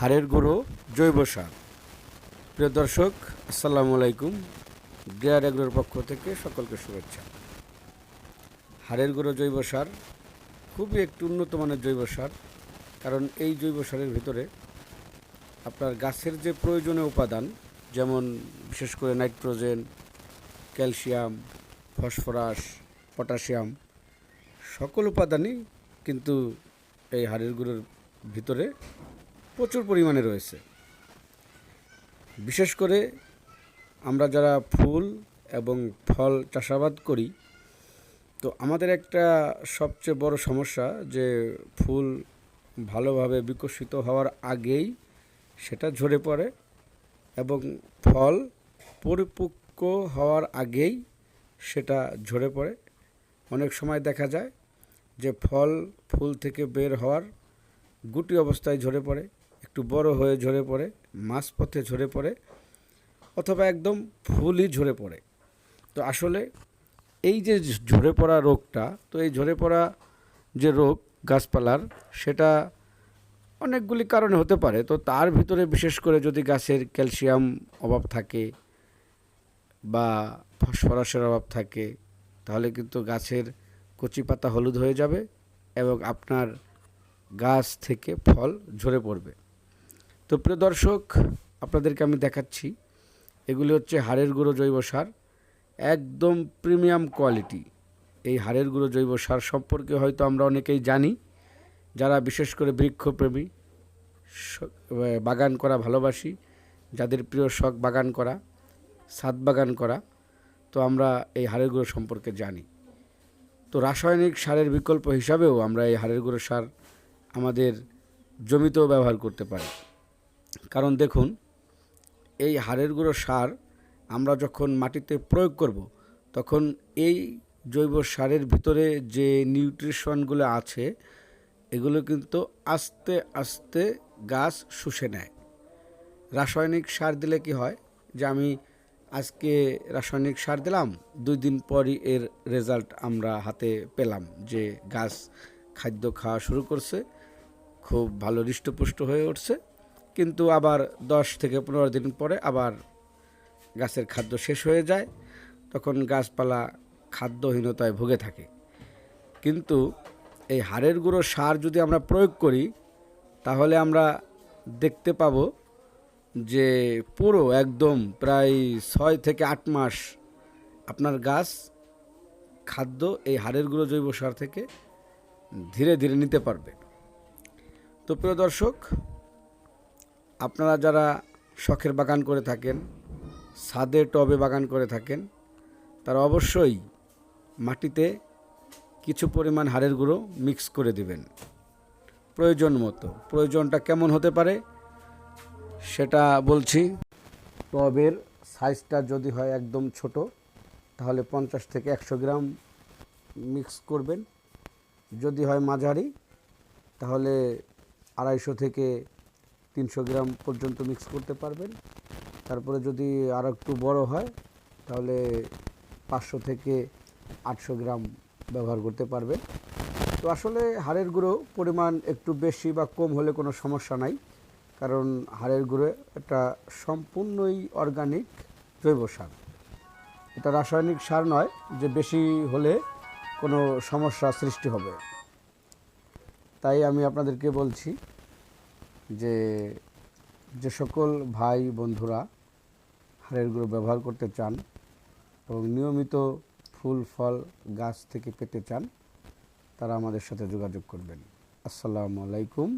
হাড়ের গুঁড়ো, জৈব সার। প্রিয় দর্শক, আসসালামু আলাইকুম। ডিয়ার এগ্রোর পক্ষ থেকে সকলকে শুভেচ্ছা। হাড়ের গুঁড়ো, জৈব সার খুবই একটি উন্নত মানের জৈব সার, কারণ এই জৈব সারের ভিতরে আপনার গাছের যে প্রয়োজনীয় উপাদান, যেমন বিশেষ করে নাইট্রোজেন, ক্যালসিয়াম, ফসফরাস, পটাশিয়াম, সকল উপাদানই কিন্তু এই হাড়ের গুঁড়োর ভিতরে প্রচুর পরিমাণে রয়েছে। বিশেষ করে আমরা যারা ফুল এবং ফল চাষাবাদ করি, তো আমাদের একটা সবচেয়ে বড় সমস্যা যে ফুল ভালোভাবে বিকশিত হওয়ার আগেই সেটা ঝরে পড়ে এবং ফল পরিপক্ক হওয়ার আগেই সেটা ঝরে পড়ে। অনেক সময় দেখা যায় যে ফল ফুল থেকে বের হওয়ার গুটি অবস্থায় ঝরে পড়ে। একটু বড় হয়ে ঝরে পড়ে, মাঝপথে ঝরে পড়ে, অথবা একদম ফুলই ঝরে পড়ে। তো আসলে এই যে ঝরে পড়া রোগটা, তো এই ঝরে পড়া যে রোগ গাছপালার, সেটা অনেকগুলি কারণে হতে পারে। তো তার ভিতরে বিশেষ করে যদি গাছের ক্যালসিয়াম অভাব থাকে বা ফসফরাসের অভাব থাকে, তাহলে কিন্তু গাছের কচি পাতা হলুদ হয়ে যাবে এবং আপনার গাছ থেকে ফল ঝরে পড়বে। তো প্রিয় দর্শক, আপনাদেরকে আমি দেখাচ্ছি। এগুলি হচ্ছে হাড়ের গুঁড়ো জৈব সার, একদম প্রিমিয়াম কোয়ালিটি। এই হাড়ের গুঁড়ো জৈব সার সম্পর্কে হয়তো আমরা অনেকেই জানি। যারা বিশেষ করে বৃক্ষপ্রেমী বাগান করা ভালোবাসি, যাদের প্রিয় শখ বাগান করা ছাদ বাগান করা, তো আমরা এই হাড়ের গুঁড়ো সম্পর্কে জানি। তো রাসায়নিক সারের বিকল্প হিসাবেও আমরা এই হাড়ের গুঁড়ো সার আমাদের জমিতেও ব্যবহার করতে পারি। কারণ দেখুন, এই হাড়ের গুঁড়ো সার আমরা যখন মাটিতে প্রয়োগ করব, তখন এই জৈব সারের ভিতরে যে নিউট্রিশনগুলো আছে, এগুলো কিন্তু আস্তে আস্তে গাছ শুষে নেয়। রাসায়নিক সার দিলে কি হয় যে আমি আজকে রাসায়নিক সার দিলাম, দুই দিন পরই এর রেজাল্ট আমরা হাতে পেলাম যে গাছ খাদ্য খাওয়া শুরু করছে, খুব ভালো হৃষ্টপুষ্ট হয়ে উঠছে। কিন্তু আবার দশ থেকে পনেরো দিন পরে আবার গাছের খাদ্য শেষ হয়ে যায়, তখন গাছপালা খাদ্যহীনতায় ভুগে থাকে। কিন্তু এই হাড়ের গুঁড়ো সার যদি আমরা প্রয়োগ করি, তাহলে আমরা দেখতে পাব যে পুরো একদম প্রায় ছয় থেকে আট মাস আপনার গাছ খাদ্য এই হাড়ের গুঁড়ো জৈব সার থেকে ধীরে ধীরে নিতে পারবে। তো প্রিয় দর্শক আপনারা যারা শখের বাগান করে থাকেন, ছাদে টবে বাগান করে থাকেন, তারা অবশ্যই মাটিতে কিছু পরিমাণ হাড়ের গুঁড়ো মিক্স করে দিবেন। প্রয়োজন মতো। প্রয়োজনটা কেমন হতে পারে, সেটা বলছি। টবের সাইজটা যদি হয় একদম ছোট, তাহলে পঞ্চাশ থেকে একশো গ্রাম মিক্স করবেন। যদি হয় মাঝারি, তাহলে আড়াইশো থেকে তিনশো গ্রাম পর্যন্ত মিক্স করতে পারবেন। তারপরে যদি আরও একটু বড় হয়, তাহলে পাঁচশো থেকে আটশো গ্রাম ব্যবহার করতে পারবেন। তো আসলে হাড়ের গুঁড়ো পরিমাণ একটু বেশি বা কম হলে কোনো সমস্যা নাই, কারণ হাড়ের গুঁড়ো একটা সম্পূর্ণই অর্গানিক জৈব সার। এটা রাসায়নিক সার নয়, যে বেশি হলে কোনো সমস্যা সৃষ্টি হবে। তাই আমি আপনাদেরকে বলছি যে যে সকল ভাই বন্ধুরা হাড়ের গুঁড়ো ব্যবহার করতে চান এবং নিয়মিত ফুল, ফল, গাছ থেকে পেতে চান, তারা আমাদের সাথে যোগাযোগ করবেন। আসসালামু আলাইকুম।